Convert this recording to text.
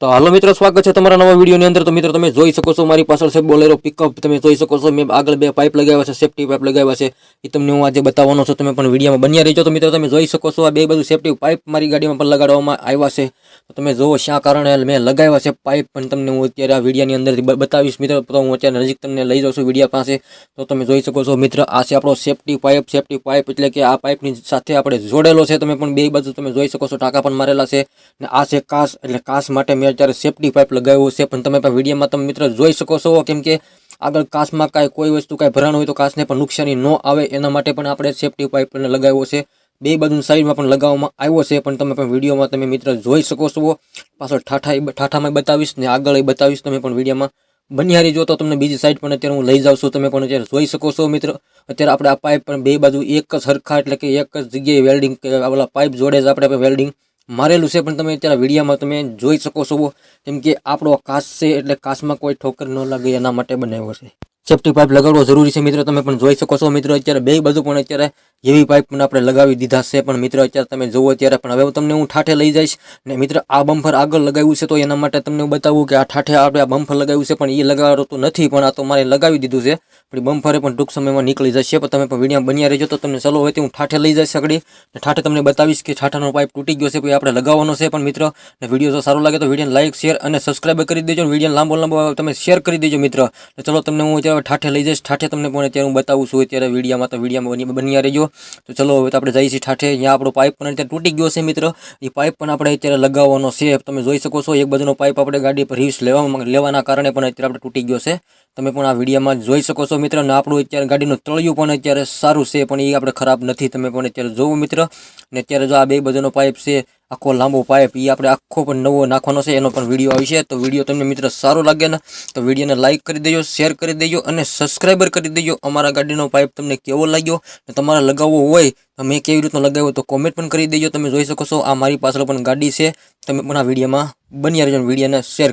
તો હાલો મિત્રો, સ્વાગત છે તમારા નવા વિડીયોની અંદર. તો મિત્રો, તમે જોઈ શકો છો મારી પાછળ છે બોલેરો પિકઅપ તમે જોઈ શકો છો, મેં આગળ બે પાઇપ લગાવ્યા છે સેફટી પાઇપ લગાવ્યા છે. એ તમને હું આજે બતાવવાનો છું, તમે પણ વિડીયોમાં બન્યા રહેજો. તો મિત્રો, તમે જોઈ શકો છો, આ બે બધું સેફટી પાઇપ મારી ગાડીમાં પણ લગાડવામાં આવ્યા છે. તો તમે જુઓ શા કારણે મેં લગાવ્યા છે પાઇપ પણ તમને હું અત્યારે આ વિડીયાની અંદરથી બતાવીશ. મિત્રો, તો હું અત્યારે નજીક તમને લઈ જાઉં છું વિડીયા પાસે. તો તમે જોઈ શકો છો, મિત્ર, આ છે આપણો સેફ્ટી પાઇપ સેફટી પાઇપ એટલે કે આ પાઇપની સાથે આપણે જોડેલો છે. તમે પણ બે બાજુ તમે જોઈ શકો છો, ટાંકા પણ મારેલા છે. ને આ છે કાસ એટલે કાસ માટે મેં અત્યારે સેફટી પાઇપ લગાવ્યો છે, પણ તમે પણ વિડીયોમાં તમે મિત્ર જોઈ શકો છો, કેમ કે આગળ કાસમાં કાંઈ કોઈ વસ્તુ કાંઈ ભરાણ હોય તો કાસને પણ નુકસાની ન આવે, એના માટે પણ આપણે સેફટી પાઇપ લગાવ્યો છે. બે બાજુ સાઈડમાં પણ લગાવવામાં આવ્યો છે, પણ તમે પણ વિડીયોમાં તમે મિત્ર જોઈ શકો છો. પાછળ ઠાઠા ઠાઠામાં બતાવીશ ને આગળ બતાવીશ તમે પણ વિડીયોમાં. બનિહારી જો તો તમને બીજી સાઈડ પણ અત્યારે હું લઈ જાઉં છું, તમે પણ અત્યારે જોઈ શકો છો મિત્ર. અત્યારે આપણે આ પાઇપ પણ બે બાજુ એક જ સરખા, એટલે કે એક જ જગ્યાએ વેલ્ડિંગ ઓલા પાઇપ જોડે જ આપણે વેલ્ડિંગ મારેલું છે, પણ તમે અત્યારે વિડીયામાં તમે જોઈ શકો છો. કેમ કે આપણો કાશ છે, એટલે કાશમાં કોઈ ઠોકર ન લાગે, એના માટે બનાવ્યો છે. સેફ્ટી પાઇપ લગાડવો જરૂરી છે. મિત્રો, તમે પણ જોઈ શકો છો. મિત્રો, અત્યારે બે બાજુ પણ અત્યારે હેવી પાઇપ પણ આપણે લગાવી દીધા છે. પણ મિત્રો, અત્યારે તમે જુઓ ત્યારે પણ હવે તમને હું ઠાઠે લઈ જઈશ. ને મિત્ર, આ બમ્ફર આગળ લગાવ્યું છે, તો એના માટે તમને હું બતાવું કે આ ઠાઠે આપણે આ બમ્ફર લગાવ્યું છે, પણ એ લગાવતું નથી, પણ આ તો મારે લગાવી દીધું છે. પણ બમ્ફરે પણ ટૂંક સમયમાં નીકળી જશે. પણ તમે પણ વીડિયો બન્યા રહેજો, તો તમને ચલો હોય હું ઠાઠે લઈ જઈશ આગળ. ને ઠાઠે તમને બતાવીશ કે ઠાઠાનો પાઇપ તૂટી ગયો છે પછી આપણે લગાવવાનો છે. પણ મિત્રો, ને વીડિયો જો સારો લાગે તો વીડિયો લાઈક શેર અને સબસ્ક્રાઈબ કરી દેજો. વીડિયો લાંબો લાંબો તમે શેર કરી દેજો, મિત્ર. ને ચલો, તમને હું અત્યારે ઠાઠે લઈ જઈશ. ઠાઠે તમને પણ અત્યારે હું બતાવું છું. અત્યારે વિડીયામાં તો વિડીયામાં બની બન્યા રહેજો. તો ચલો, હવે તો આપણે જઈએ છીએ ઠાઠે. અહીંયા આપણો પાઇપ પણ અત્યારે તૂટી ગયો છે મિત્ર. એ પાઇપ પણ આપણે અત્યારે લગાવવાનો છે. તમે જોઈ શકો છો, એક બાજુનો પાઇપ આપણે ગાડી પર રિવ્સ લેવા લેવાના કારણે પણ અત્યારે આપણે તૂટી ગયો છે. તમે પણ આ વિડીયોમાં જોઈ શકો છો મિત્ર. ને આપણું અત્યારે ગાડીનું તળિયું પણ અત્યારે સારું છે, પણ એ આપણે ખરાબ નથી. તમે પણ અત્યારે જોવો મિત્ર. ને અત્યારે જો આ બે બાજુનો પાઇપ છે આખો લાંબો પાઇપ એ આપણે આખો પણ નવો નાખવાનો છે, એનો પણ વીડિયો આવશે તો વીડિયો તમને મિત્ર સારો લાગે ને, તો વિડીયોને લાઇક કરી દેજો શેર કરી દેજો અને સબસ્ક્રાઈબર કરી દેજો. અમારા ગાડીનો પાઇપ તમને કેવો લાગ્યો ને તમારે લગાવવો હોય, તો મેં કેવી રીતનો લગાવ્યો તો કોમેન્ટ પણ કરી દેજો. તમે જોઈ શકો છો, આ મારી પાછળ પણ ગાડી છે. તમે પણ આ વિડીયોમાં બની રહેજો વિડીયોને શેર